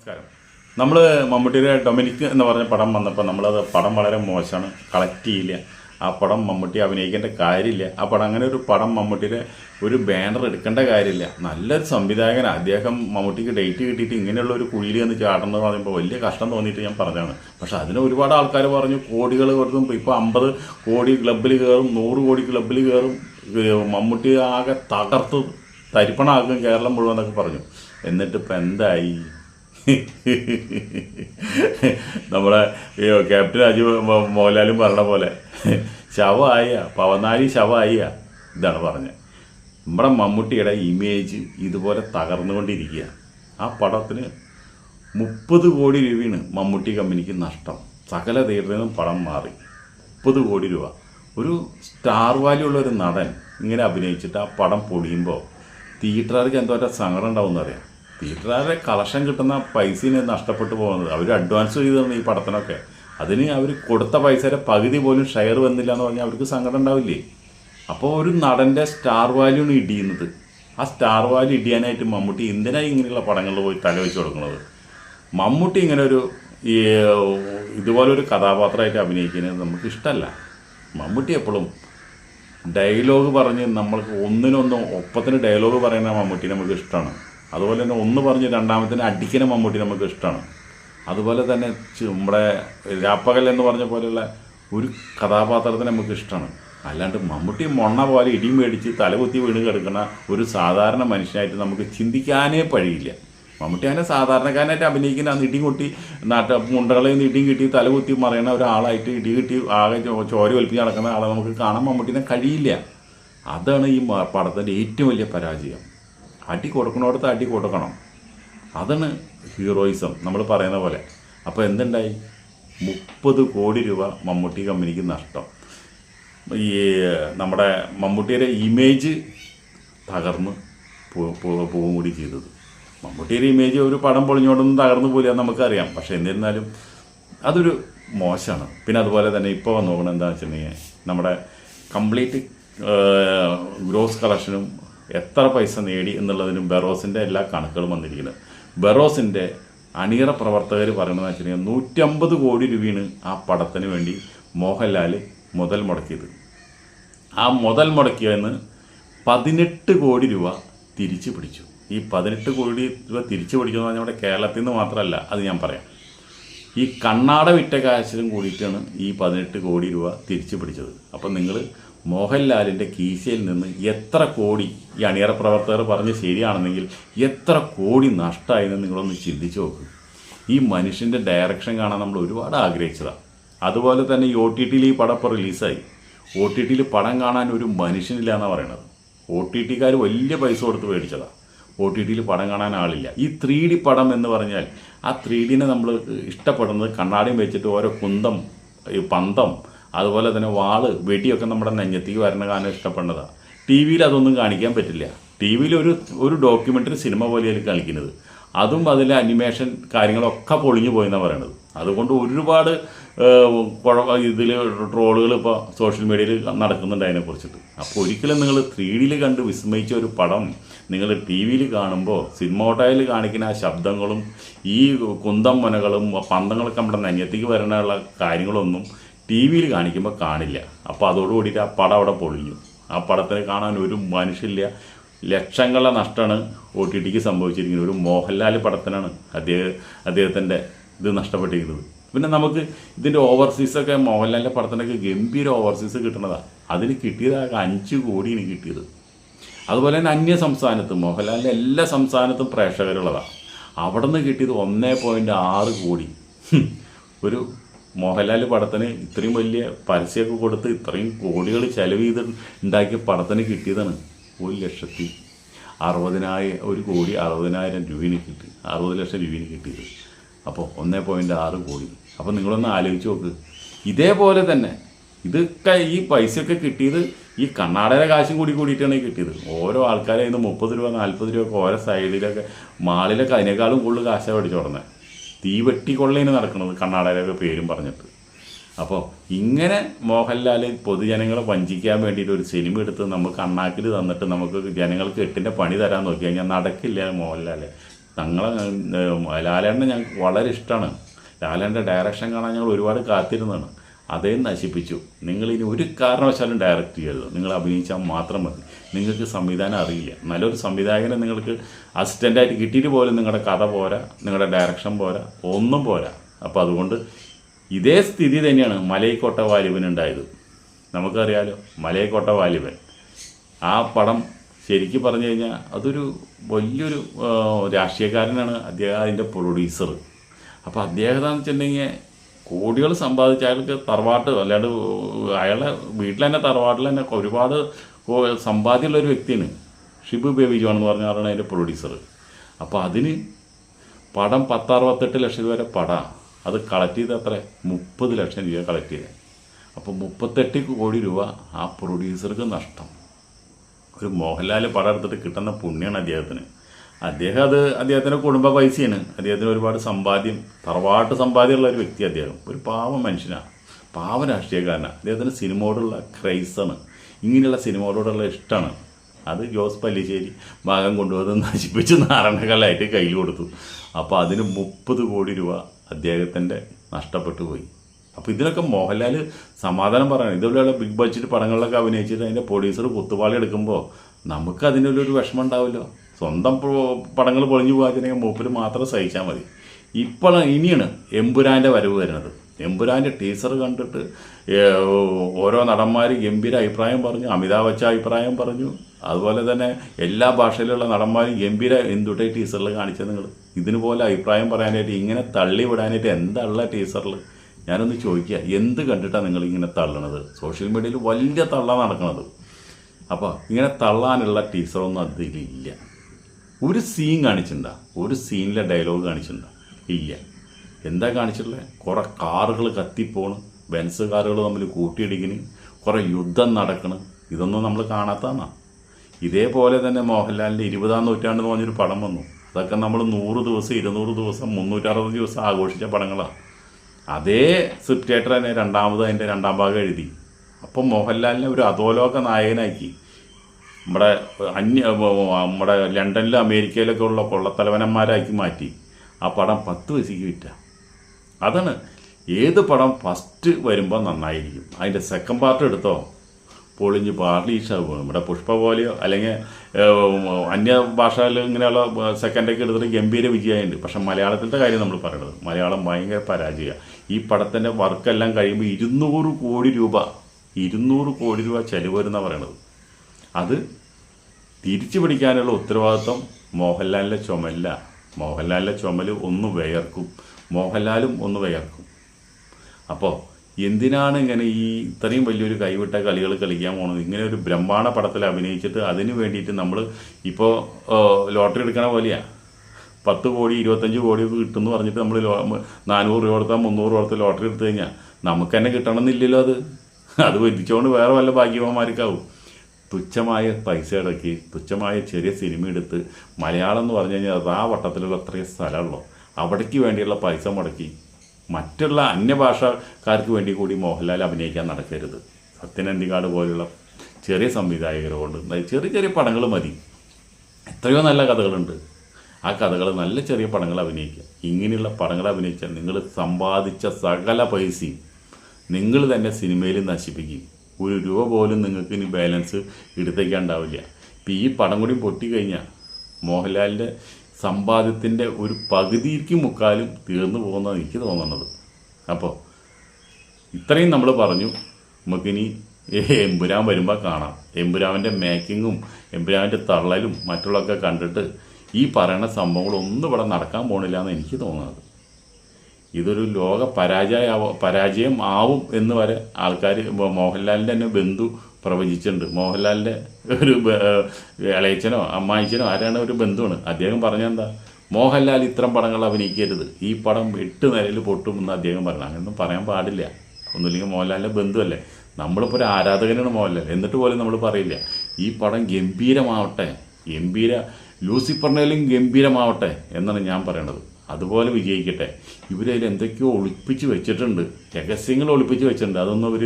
നമസ്കാരം. നമ്മൾ മമ്മൂട്ടിയുടെ ഡൊമിനിക് എന്ന് പറഞ്ഞ പടം വന്നപ്പോൾ നമ്മളത് പടം വളരെ മോശമാണ്. കളക്ട് ചെയ്യില്ല. ആ പടം മമ്മൂട്ടി അഭിനയിക്കേണ്ട കാര്യമില്ല. ആ പടം അങ്ങനെ ഒരു പടം മമ്മൂട്ടിയുടെ ഒരു ബാനർ എടുക്കേണ്ട കാര്യമില്ല. നല്ലൊരു സംവിധായകൻ. അദ്ദേഹം മമ്മൂട്ടിക്ക് ഡേറ്റ് കിട്ടിയിട്ട് ഇങ്ങനെയുള്ള ഒരു കുഴിയിൽ എന്ന് ചാടണമെന്ന് പറയുമ്പോൾ വലിയ കഷ്ടം തോന്നിയിട്ട് ഞാൻ പറഞ്ഞതാണ്. പക്ഷെ അതിന് ഒരുപാട് ആൾക്കാർ പറഞ്ഞു കോടികൾ കൊടുത്തും ഇപ്പോൾ അമ്പത് കോടി ക്ലബിൽ കയറും നൂറ് കോടി ക്ലബിൽ കയറും മമ്മൂട്ടി ആകെ തകർത്ത് തരിപ്പണാക്കും കേരളം മുഴുവൻ എന്നൊക്കെ പറഞ്ഞു. എന്നിട്ട് ഇപ്പം എന്തായി? നമ്മുടെ ഈ ക്യാപ്റ്റൻ അജു മോഹൻലാലും പറഞ്ഞ പോലെ. ശവമായ പവനാരി ശവമായ ഇതാണ് പറഞ്ഞത്. നമ്മുടെ മമ്മൂട്ടിയുടെ ഇമേജ് ഇതുപോലെ തകർന്നുകൊണ്ടിരിക്കുക. ആ പടത്തിന് മുപ്പത് കോടി രൂപയാണ് മമ്മൂട്ടി കമ്പനിക്ക് നഷ്ടം. സകല തീയറ്ററിൽ നിന്നും പടം മാറി. മുപ്പത് കോടി രൂപ. ഒരു സ്റ്റാർ വാല്യൂ ഉള്ള ഒരു നടൻ ഇങ്ങനെ അഭിനയിച്ചിട്ട് ആ പടം പൊടിയുമ്പോൾ തിയേറ്ററുകാർക്ക് എന്തോ സങ്കടം ഉണ്ടാവും എന്നറിയാം തിയേറ്ററുകാരുടെ കളക്ഷൻ കിട്ടുന്ന പൈസയാണ് നഷ്ടപ്പെട്ടു പോകുന്നത്. അവർ അഡ്വാൻസ് ചെയ്താണ് ഈ പടത്തിനൊക്കെ. അതിന് അവർ കൊടുത്ത പൈസയുടെ പകുതി പോലും ഷെയർ വന്നില്ല എന്ന് പറഞ്ഞാൽ അവർക്ക് സങ്കടം ഉണ്ടാവില്ലേ? അപ്പോൾ ഒരു നടന്റെ സ്റ്റാർ വാല്യൂ ആണ് ഇടിയുന്നത്. ആ സ്റ്റാർ വാല്യൂ ഇടിയാനായിട്ട് മമ്മൂട്ടി എന്തിനാണ് ഇങ്ങനെയുള്ള പടങ്ങളിൽ പോയി തലവെച്ച് കൊടുക്കുന്നത്? മമ്മൂട്ടി ഇങ്ങനെ ഒരു ഈ ഇതുപോലൊരു കഥാപാത്രമായിട്ട് അഭിനയിക്കുന്നത് നമുക്ക് ഇഷ്ടമല്ല മമ്മൂട്ടി എപ്പോഴും ഡയലോഗ് പറഞ്ഞ് നമ്മൾക്ക് ഒന്നിനൊന്നും ഒപ്പത്തിന് ഡയലോഗ് പറയുന്ന മമ്മൂട്ടി നമുക്ക് ഇഷ്ടമാണ്. അതുപോലെ തന്നെ ഒന്ന് പറഞ്ഞ് രണ്ടാമത്തിന് അടിക്കണ മമ്മൂട്ടി നമുക്ക് ഇഷ്ടമാണ്. അതുപോലെ തന്നെ നമ്മുടെ രാപ്പകൽ എന്ന് പറഞ്ഞ പോലെയുള്ള ഒരു കഥാപാത്രത്തിന് നമുക്ക് ഇഷ്ടമാണ്. അല്ലാണ്ട് മമ്മൂട്ടി മൊണ്ണ പോലെ ഇടി മേടിച്ച് തലകുത്തി വീണ് കിടക്കുന്ന ഒരു സാധാരണ മനുഷ്യനായിട്ട് നമുക്ക് ചിന്തിക്കാനേ പഴിയില്ല. മമ്മൂട്ടി അങ്ങനെ സാധാരണക്കാരനായിട്ട് അഭിനയിക്കുന്ന അന്ന് ഇടിയും കൊട്ടി നാട്ട മുണ്ടകളെ നിന്ന് ഇടിയും കിട്ടി തലകുത്തി മറയണ ഒരാളായിട്ട് ഇടി കിട്ടി ആകെ ചോര ഒലിപ്പിച്ച് നടക്കുന്ന ആളെ നമുക്ക് കാണാൻ മമ്മൂട്ടിനെ കഴിയില്ല. അതാണ് ഈ പടത്തിന്റെ ഏറ്റവും വലിയ പരാജയം. അടി കൊടുക്കണോടത്ത് അടി കൊടുക്കണം. അതാണ് ഹീറോയിസം നമ്മൾ പറയുന്ന പോലെ. അപ്പോൾ എന്തുണ്ടായി? മുപ്പത് കോടി രൂപ മമ്മൂട്ടി കമ്പനിക്ക് നഷ്ടം. ഈ നമ്മുടെ മമ്മൂട്ടിയുടെ ഇമേജ് തകർന്ന് പോ- പോ- പോവുകയും കൂടി ചെയ്തത്. മമ്മൂട്ടിയുടെ ഇമേജ് ഒരു പടം പൊളിഞ്ഞോണ്ടൊന്നും തകർന്നു പോയില്ല നമുക്കറിയാം. പക്ഷേ എന്നിരുന്നാലും അതൊരു മോശമാണ്. പിന്നെ അതുപോലെ തന്നെ ഇപ്പോൾ വന്നു നോക്കണം എന്താണെന്ന് വെച്ചിട്ടുണ്ടെങ്കിൽ നമ്മുടെ കംപ്ലീറ്റ് ഗ്രോസ് കളക്ഷനും എത്ര പൈസ നേടി എന്നുള്ളതിനും ബെറോസിന്റെ എല്ലാ കണക്കുകളും വന്നിരിക്കുന്നത് ബെറോസിന്റെ അണിയറ പ്രവർത്തകർ പറയണമെന്ന് വെച്ചിട്ടുണ്ടെങ്കിൽ നൂറ്റമ്പത് കോടി രൂപയാണ് ആ പടത്തിന് വേണ്ടി മോഹൻലാൽ മുതൽ മുടക്കിയത്. ആ മുതൽ മുടക്കിയെന്ന് പതിനെട്ട് കോടി രൂപ തിരിച്ചു പിടിച്ചു. ഈ പതിനെട്ട് കോടി രൂപ തിരിച്ചു പിടിച്ചെന്ന് പറഞ്ഞാൽ നമ്മുടെ കേരളത്തിൽ നിന്ന് മാത്രമല്ല അത് ഞാൻ പറയാം. ഈ കണ്ണാട വിറ്റ കാശിലും കൂടിയിട്ടാണ് ഈ പതിനെട്ട് കോടി രൂപ തിരിച്ചു പിടിച്ചത്. അപ്പം നിങ്ങൾ മോഹൻലാലിന്റെ കീശയിൽ നിന്ന് എത്ര കോടി ഈ അണിയറ പ്രവർത്തകർ പറഞ്ഞ് ശരിയാണെന്നെങ്കിൽ എത്ര കോടി നഷ്ടമായെന്ന് നിങ്ങളൊന്ന് ചിന്തിച്ചു നോക്ക്. ഈ മനുഷ്യന്റെ ഡയറക്ഷൻ കാണാൻ നമ്മൾ ഒരുപാട് ആഗ്രഹിച്ചതാണ് അതുപോലെ തന്നെ ഈ ഒ ടി ടിയിൽ ഈ പടം ഇപ്പോൾ റിലീസായി ഒ ടി ടിയിൽ പടം കാണാൻ ഒരു മനുഷ്യനില്ല എന്നാണ് പറയണത് ഒ ടി ടിക്കാർ വലിയ പൈസ കൊടുത്ത് മേടിച്ചതാണ് ഒ ടി ടിയിൽ പടം കാണാൻ ആളില്ല. ഈ ത്രീ ഡി പടം എന്ന് പറഞ്ഞാൽ ആ ത്രീ ഡിനെ നമ്മൾ ഇഷ്ടപ്പെടുന്നത് കണ്ണാടിയും വെച്ചിട്ട് ഓരോ കുന്തം ഈ പന്തം അതുപോലെ തന്നെ വാൾ വെടിയൊക്കെ നമ്മുടെ നെഞ്ഞത്തേക്ക് വരണ കാണാൻ ഇഷ്ടപ്പെടുന്നതാണ് ടി വിയിൽ അതൊന്നും കാണിക്കാൻ പറ്റില്ല. ടി വിയിൽ ഒരു ഒരു ഡോക്യുമെന്ററി സിനിമ പോലെയാണ് കളിക്കുന്നത്. അതും അതിലെ അനിമേഷൻ കാര്യങ്ങളൊക്കെ പൊളിഞ്ഞു പോയെന്നാണ് പറയണത്. അതുകൊണ്ട് ഒരുപാട് ഇതിൽ ട്രോളുകൾ ഇപ്പോൾ സോഷ്യൽ മീഡിയയിൽ നടക്കുന്നുണ്ട് അതിനെക്കുറിച്ചിട്ട് അപ്പോൾ ഒരിക്കലും നിങ്ങൾ ത്രീ ഡിയിൽ കണ്ട് വിസ്മയിച്ച ഒരു പടം നിങ്ങൾ ടി വിയിൽ കാണുമ്പോൾ സിനിമോട്ടയിൽ കാണിക്കുന്ന ആ ശബ്ദങ്ങളും ഈ കുന്തം മുനകളും പന്തങ്ങളൊക്കെ നമ്മുടെ നെഞ്ഞത്തേക്ക് വരാനുള്ള കാര്യങ്ങളൊന്നും ടി വിയിൽ കാണിക്കുമ്പോൾ കാണില്ല. അപ്പോൾ അതോടുകൂടിയിട്ട് ആ പടം അവിടെ പൊളിഞ്ഞു. ആ പടത്തിന് കാണാൻ ഒരു മനുഷ്യരില്ല ലക്ഷങ്ങളുടെ നഷ്ടമാണ് ഒ ടി ടിക്ക് സംഭവിച്ചിരിക്കുന്നത്. ഒരു മോഹൻലാൽ പടത്തിനാണ് അദ്ദേഹം അദ്ദേഹത്തിന്റെ ഇത് നഷ്ടപ്പെട്ടിരിക്കുന്നത്. പിന്നെ നമുക്ക് ഇതിന്റെ ഓവർസീസൊക്കെ മോഹൻലാലിന്റെ പടത്തിനൊക്കെ ഗംഭീര ഓവർസീസ് കിട്ടണതാണ് അതിന് കിട്ടിയതാകെ അഞ്ച് കോടിയാണ് കിട്ടിയത്. അതുപോലെ തന്നെ അന്യ സംസ്ഥാനത്ത് മോഹൻലാലിന്റെ എല്ലാ സംസ്ഥാനത്തും പ്രേക്ഷകരുള്ളതാണ് അവിടെ നിന്ന് കിട്ടിയത് ഒന്നേ പോയിന്റ് ആറ് കോടി. ഒരു മോഹൻലാൽ പടത്തിന് ഇത്രയും വലിയ പരസ്യമൊക്കെ കൊടുത്ത് ഇത്രയും കോടികൾ ചെലവ് ചെയ്ത് ഉണ്ടാക്കിയ പടത്തിന് കിട്ടിയതാണ് ഒരു ലക്ഷത്തി അറുപതിനായിരം ഒരു കോടി അറുപതിനായിരം രൂപയിന് കിട്ടി. അറുപത് ലക്ഷം രൂപയിന് കിട്ടിയത്. അപ്പോൾ ഒന്നേ പോയിന്റ് ആറ് കോടി. അപ്പോൾ നിങ്ങളൊന്ന് ആലോചിച്ച് നോക്ക്. ഇതേപോലെ തന്നെ ഇതൊക്കെ ഈ പൈസയൊക്കെ കിട്ടിയത് ഈ കണ്ണാടയുടെ കാശും കൂടി കൂടിയിട്ടാണ് കിട്ടിയത്. ഓരോ ആൾക്കാരെ ഇന്ന് മുപ്പത് രൂപ നാൽപ്പത് രൂപ ഒക്കെ ഓരോ സൈഡിലൊക്കെ മാളിലൊക്കെ അതിനേക്കാളും കൂടുതൽ കാശാണ് പഠിച്ചു തുടങ്ങുന്നത് തീവെട്ടി കൊള്ളേന് നടക്കുന്നത് കണ്ണാടയുടെ പേരും പറഞ്ഞിട്ട്. അപ്പോൾ ഇങ്ങനെ മോഹൻലാൽ പൊതുജനങ്ങളെ വഞ്ചിക്കാൻ വേണ്ടിയിട്ട് ഒരു സിനിമ എടുത്ത് നമുക്ക് അണ്ണാക്കിൽ തന്നിട്ട് നമുക്ക് ജനങ്ങൾക്ക് എട്ടിന്റെ പണി തരാൻ നോക്കി കഴിഞ്ഞാൽ നടക്കില്ല മോഹൻലാൽ തങ്ങളെ ലാലേണ്ണ ഞങ്ങൾക്ക് വളരെ ഇഷ്ടമാണ് ലാലേന്റെ ഡയറക്ഷൻ കാണാൻ ഞങ്ങൾ ഒരുപാട് കാത്തിരുന്നതാണ്. അതേ നശിപ്പിച്ചു. നിങ്ങൾ ഇനി ഒരു കാരണവശാലും ഡയറക്റ്റ് ചെയ്യരുത്. നിങ്ങൾ അഭിനയിച്ചാൽ മാത്രം മതി. നിങ്ങൾക്ക് സംവിധാനം അറിയില്ല. നല്ലൊരു സംവിധായകനെ നിങ്ങൾക്ക് അസിസ്റ്റന്റായിട്ട് കിട്ടിയിട്ട് പോലും നിങ്ങളുടെ കഥ പോരാ നിങ്ങളുടെ ഡയറക്ഷൻ പോരാ ഒന്നും പോരാ. അപ്പോൾ അതുകൊണ്ട് ഇതേ സ്ഥിതി തന്നെയാണ് മലൈക്കോട്ട വാലിബനുണ്ടായത് നമുക്കറിയാലോ മലൈക്കോട്ട വാലിബൻ. ആ പടം ശരിക്കും പറഞ്ഞു കഴിഞ്ഞാൽ അതൊരു വലിയൊരു രാഷ്ട്രീയക്കാരനാണ് അദ്ദേഹം അതിന്റെ പ്രൊഡ്യൂസർ അപ്പോൾ അദ്ദേഹം വെച്ചിട്ടുണ്ടെങ്കിൽ കോടികൾ സമ്പാദിച്ച അയാൾക്ക് തറവാട്ട് അല്ലാണ്ട് അയാളെ വീട്ടിൽ തന്നെ തറവാട്ടിൽ തന്നെ ഒരുപാട് സമ്പാദ്യമുള്ള ഒരു വ്യക്തിയാണ്. ഷിബു ബേബി ജോൺ പറഞ്ഞ ആളാണ് അതിന്റെ പ്രൊഡ്യൂസർ അപ്പോൾ അതിന് പടം പത്തറുപത്തെട്ട് ലക്ഷം രൂപ വരെ പടം. അത് കളക്ട് ചെയ്ത് അത്ര മുപ്പത് ലക്ഷം രൂപ കളക്ട് ചെയ്തത് അപ്പോൾ മുപ്പത്തെട്ട് കോടി രൂപ ആ പ്രൊഡ്യൂസർക്ക് നഷ്ടം. ഒരു മോഹൻലാൽ പടം എടുത്തിട്ട് കിട്ടുന്ന പുണ്യമാണ് അദ്ദേഹത്തിന്. അദ്ദേഹം അത് അദ്ദേഹത്തിന്റെ കുടുംബ പൈസയാണ്. അദ്ദേഹത്തിന് ഒരുപാട് സമ്പാദ്യം തറവാട്ട് സമ്പാദ്യമുള്ള ഒരു വ്യക്തി അദ്ദേഹം. ഒരു പാവ മനുഷ്യനാണ്. പാവ രാഷ്ട്രീയക്കാരനാണ്. അദ്ദേഹത്തിന് സിനിമയോടുള്ള ക്രൈസാണ്. ഇങ്ങനെയുള്ള സിനിമയോടുള്ള ഇഷ്ടമാണ്. അത് ജോസ് പല്ലിശ്ശേരി ഭാഗം കൊണ്ടുവന്ന് നശിപ്പിച്ച് നാരണകളായിട്ട് കയ്യിൽ കൊടുത്തു. അപ്പോൾ അതിന് മുപ്പത് കോടി രൂപ അദ്ദേഹത്തിന്റെ നഷ്ടപ്പെട്ടു പോയി. അപ്പോൾ ഇതിനൊക്കെ മോഹൻലാൽ സമാധാനം പറയണം. ഇതുപോലെയുള്ള ബിഗ് ബഡ്ജറ്റ് പടങ്ങളിലൊക്കെ അഭിനയിച്ചിട്ട് അതിന്റെ പ്രൊഡ്യൂസർ കുത്തുപാളി എടുക്കുമ്പോൾ നമുക്ക് അതിനുള്ളൊരു വിഷമം ഉണ്ടാവില്ലോ. സ്വന്തം പടങ്ങൾ പൊളിഞ്ഞു പോകാതിനെങ്കിൽ മൂപ്പര് മാത്രം സഹിച്ചാൽ മതി. ഇപ്പോൾ ഇനിയാണ് എമ്പുരാന്റെ വരവ് വരുന്നത്. എമ്പുരാന്റെ ടീസർ കണ്ടിട്ട് ഓരോ നടന്മാർ ഗംഭീര അഭിപ്രായം പറഞ്ഞു അമിതാഭ് ബച്ചൻ അഭിപ്രായം പറഞ്ഞു. അതുപോലെ തന്നെ എല്ലാ ഭാഷയിലുള്ള നടന്മാരും ഗംഭീര എന്തുട്ടെ ടീസറിൽ കാണിച്ചത് നിങ്ങൾ ഇതിനുപോലെ അഭിപ്രായം പറയാനായിട്ട് ഇങ്ങനെ തള്ളി വിടാനായിട്ട് എന്താ ഉള്ള ടീസറിൽ ഞാനൊന്ന് ചോദിക്കുക എന്ത് കണ്ടിട്ടാണ് നിങ്ങൾ ഇങ്ങനെ തള്ളണത്? സോഷ്യൽ മീഡിയയിൽ വലിയ തള്ള നടക്കുന്നത് അപ്പോൾ ഇങ്ങനെ തള്ളാനുള്ള ടീച്ചറൊന്നും അതിലില്ല. ഒരു സീൻ കാണിച്ചിട്ടുണ്ടോ? ഒരു സീനിലെ ഡയലോഗ് കാണിച്ചിട്ടുണ്ടോ? ഇല്ല. എന്താ കാണിച്ചിട്ടുള്ളത് കുറേ കാറുകൾ കത്തിപ്പോണ് ബെൻസ് കാറുകൾ തമ്മിൽ കൂട്ടിയിടിക്കണ് കുറേ യുദ്ധം നടക്കണ്. ഇതൊന്നും നമ്മൾ കാണാത്തതാണ് ഇതേപോലെ തന്നെ മോഹൻലാലിന്റെ ഇരുപതാം നൂറ്റാണ്ട് എന്ന് പറഞ്ഞൊരു പടം വന്നു. അതൊക്കെ നമ്മൾ നൂറ് ദിവസം ഇരുന്നൂറ് ദിവസം മുന്നൂറ്ററുപത് ദിവസം ആഘോഷിച്ച പടങ്ങളാണ് അതേ സ്ക്രിപ്റ്റേറ്റർ തന്നെ രണ്ടാമത് അതിന്റെ രണ്ടാം ഭാഗം എഴുതി. അപ്പം മോഹൻലാലിനെ ഒരു അധോലോക നായകനാക്കി. നമ്മുടെ അന്യ നമ്മുടെ ലണ്ടനിലും അമേരിക്കയിലൊക്കെ ഉള്ള കൊള്ളത്തലവനന്മാരാക്കി മാറ്റി. ആ പടം പത്ത് പൈസയ്ക്ക് വിറ്റ. അതാണ് ഏത് പടം ഫസ്റ്റ് വരുമ്പോൾ നന്നായിരിക്കും. അതിന്റെ സെക്കൻഡ് പാർട്ട് എടുത്തോ? പൊളിഞ്ഞ് പാർലീഷാവും നമ്മുടെ പുഷ്പ പോലെയോ അല്ലെങ്കിൽ അന്യ ഭാഷയിൽ ഇങ്ങനെയുള്ള സെക്കൻഡൊക്കെ എടുത്തിട്ട് ഗംഭീര വിജയമുണ്ട് പക്ഷെ മലയാളത്തിന്റെ കാര്യം നമ്മൾ പറയണത് മലയാളം ഭയങ്കര പരാജയമാണ് ഈ പടത്തിന്റെ വർക്കെല്ലാം കഴിയുമ്പോൾ ഇരുന്നൂറ് കോടി രൂപ ഇരുന്നൂറ് കോടി രൂപ ചെലവ് വരുന്ന പറയണത്. അത് തിരിച്ചു പിടിക്കാനുള്ള ഉത്തരവാദിത്വം മോഹൻലാലിന്റെ ചുമല്ല. മോഹൻലാലിന്റെ ചുമൽ ഒന്ന് വിയർക്കും. മോഹൻലാലും ഒന്ന് വിയർക്കും. അപ്പോൾ എന്തിനാണ് ഇങ്ങനെ ഈ ഇത്രയും വലിയൊരു കൈവിട്ട കളികൾ കളിക്കാൻ പോകുന്നത് ഇങ്ങനെ ഒരു ബ്രഹ്മാണ പടത്തിൽ അഭിനയിച്ചിട്ട് അതിന് വേണ്ടിയിട്ട് നമ്മൾ ഇപ്പോൾ ലോട്ടറി എടുക്കണ പോലെയാണ് പത്ത് കോടി ഇരുപത്തഞ്ച് കോടി കിട്ടുമെന്ന് പറഞ്ഞിട്ട് നമ്മൾ നാനൂറ് രൂപ കൊടുത്താൽ മുന്നൂറ് രൂപ ലോട്ടറി എടുത്തു കഴിഞ്ഞാൽ നമുക്ക് തന്നെ കിട്ടണമെന്നില്ലല്ലോ അത്. അത് വരിച്ചുകൊണ്ട് വേറെ വല്ല ഭാഗ്യവാന്മാർക്കാവും. തുച്ഛമായ പൈസ ഇടയ്ക്ക് തുച്ഛമായ ചെറിയ സിനിമ എടുത്ത് മലയാളം എന്ന് പറഞ്ഞു കഴിഞ്ഞാൽ ആ വട്ടത്തിലുള്ള അത്രയും സ്ഥലമുള്ളൂ. അവിടേക്ക് വേണ്ടിയുള്ള പൈസ മുടക്കി മറ്റുള്ള അന്യഭാഷക്കാർക്ക് വേണ്ടി കൂടി മോഹൻലാൽ അഭിനയിക്കാൻ നടക്കരുത്. സത്യനന്ദിക്കാട് പോലുള്ള ചെറിയ സംവിധായകരോട് ചെറിയ ചെറിയ പടങ്ങൾ മതി. എത്രയോ നല്ല കഥകളുണ്ട്. ആ കഥകൾ നല്ല ചെറിയ പടങ്ങൾ അഭിനയിക്കുക. ഇങ്ങനെയുള്ള പടങ്ങൾ അഭിനയിച്ചാൽ നിങ്ങൾ സമ്പാദിച്ച സകല പൈസയും നിങ്ങൾ തന്നെ സിനിമയിൽ നശിപ്പിക്കും. ഒരു രൂപ പോലും നിങ്ങൾക്ക് ഇനി ബാലൻസ് എടുത്തേക്കാൻ ഉണ്ടാവില്ല ഇപ്പം ഈ പടം കൂടി പൊട്ടിക്കഴിഞ്ഞാൽ മോഹൻലാലിന്റെ സമ്പാദ്യത്തിന്റെ ഒരു പകുതിക്ക് മുക്കാലും തീർന്നു പോകുന്നതാണ് എനിക്ക് തോന്നുന്നത്. അപ്പോൾ ഇത്രയും നമ്മൾ പറഞ്ഞു. നമുക്കിനി എമ്പുരാൻ വരുമ്പോൾ കാണാം. എമ്പുരാവിന്റെ മേക്കിങ്ങും എമ്പുരാവിന്റെ തള്ളലും മറ്റുള്ളതൊക്കെ കണ്ടിട്ട് ഈ പറയുന്ന സംഭവങ്ങളൊന്നും ഇവിടെ നടക്കാൻ പോണില്ല എന്ന് എനിക്ക് തോന്നുന്നത്. ഇതൊരു ലോക പരാജയ പരാജയം ആവും എന്ന് വരെ ആൾക്കാർ മോഹൻലാലിന്റെ തന്നെ ബന്ധു പ്രവചിച്ചിട്ടുണ്ട്. മോഹൻലാലിന്റെ ഒരു ഇളയച്ചനോ അമ്മായിച്ചനോ ആരാണ് ഒരു ബന്ധുവാണ്. അദ്ദേഹം പറഞ്ഞെന്താ? മോഹൻലാൽ ഇത്തരം പടങ്ങൾ അഭിനയിക്കരുത്. ഈ പടം എട്ട് നിലയിൽ പൊട്ടും എന്ന് അദ്ദേഹം പറഞ്ഞു. അങ്ങനൊന്നും പറയാൻ പാടില്ല. ഒന്നുമില്ലെങ്കിൽ മോഹൻലാലിന്റെ ബന്ധുവല്ലേ. നമ്മളിപ്പോൾ ഒരു ആരാധകനാണ് മോഹൻലാൽ. എന്നിട്ട് പോലും നമ്മൾ പറയില്ല. ഈ പടം ഗംഭീരമാവട്ടെ. ഗംഭീര ലൂസിഫറിനേലും ഗംഭീരമാവട്ടെ എന്നാണ് ഞാൻ പറയണത്. അതുപോലെ വിജയിക്കട്ടെ. ഇവരതിൽ എന്തൊക്കെയോ ഒളിപ്പിച്ച് വെച്ചിട്ടുണ്ട്. രഹസ്യങ്ങൾ ഒളിപ്പിച്ച് വെച്ചിട്ടുണ്ട്. അതൊന്നും അവർ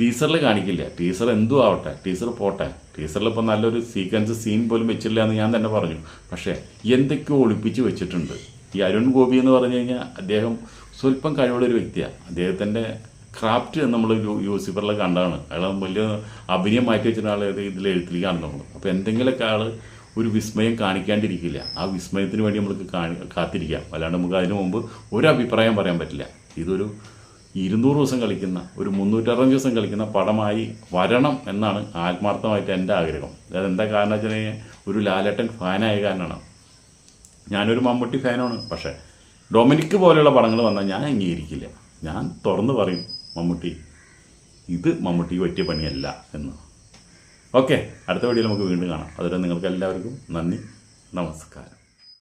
ടീസറിൽ കാണിക്കില്ല. ടീസർ എന്തും ആവട്ടെ. ടീസർ പോട്ടെ. ടീസറിൽ ഇപ്പോൾ നല്ലൊരു സീക്വൻസ് സീൻ പോലും വെച്ചില്ല എന്ന് ഞാൻ തന്നെ പറഞ്ഞു. പക്ഷേ എന്തൊക്കെയോ ഒളിപ്പിച്ച് വെച്ചിട്ടുണ്ട്. ഈ അരുൺ ഗോപി എന്ന് പറഞ്ഞു കഴിഞ്ഞാൽ അദ്ദേഹം സ്വല്പം കഴിവുള്ള ഒരു വ്യക്തിയാണ് അദ്ദേഹത്തിന്റെ ക്രാഫ്റ്റ് നമ്മൾ യൂസിഫറിൽ കണ്ടാണ് അയാൾ വലിയ അഭിനയം മാറ്റി വെച്ചിട്ട് ആൾ ഇതിൽ എഴുത്തിൽ കാണുന്നുള്ളൂ. അപ്പോൾ എന്തെങ്കിലുമൊക്കെ ആൾ ഒരു വിസ്മയം കാണിക്കാണ്ടിരിക്കില്ല. ആ വിസ്മയത്തിന് വേണ്ടി നമുക്ക് കാണി കാത്തിരിക്കാം. അല്ലാണ്ട് നമുക്ക് അതിനു മുമ്പ് ഒരു അഭിപ്രായം പറയാൻ പറ്റില്ല. ഇതൊരു ഇരുന്നൂറ് ദിവസം കളിക്കുന്ന ഒരു മുന്നൂറ്ററുപത് ദിവസം കളിക്കുന്ന പടമായി വരണം എന്നാണ് ആത്മാർത്ഥമായിട്ട് എന്റെ ആഗ്രഹം. അതെന്താ കാരണം വെച്ച് കഴിഞ്ഞാൽ ഒരു ലാലേട്ടൻ ഫാനായ കാരണമാണ്. ഞാനൊരു മമ്മൂട്ടി ഫാനാണ്. പക്ഷേ ഡൊമിനിക്ക് പോലെയുള്ള പടങ്ങൾ വന്നാൽ ഞാൻ അംഗീകരിക്കില്ല. ഞാൻ തുറന്ന് പറയും മമ്മൂട്ടി ഇത് മമ്മൂട്ടിക്ക് പറ്റിയ പണിയല്ല എന്ന്. ഓക്കെ. അടുത്ത വീഡിയോയിൽ നമുക്ക് വീണ്ടും കാണാം. അതുവരെ നിങ്ങൾക്ക് എല്ലാവർക്കും നന്ദി. നമസ്കാരം.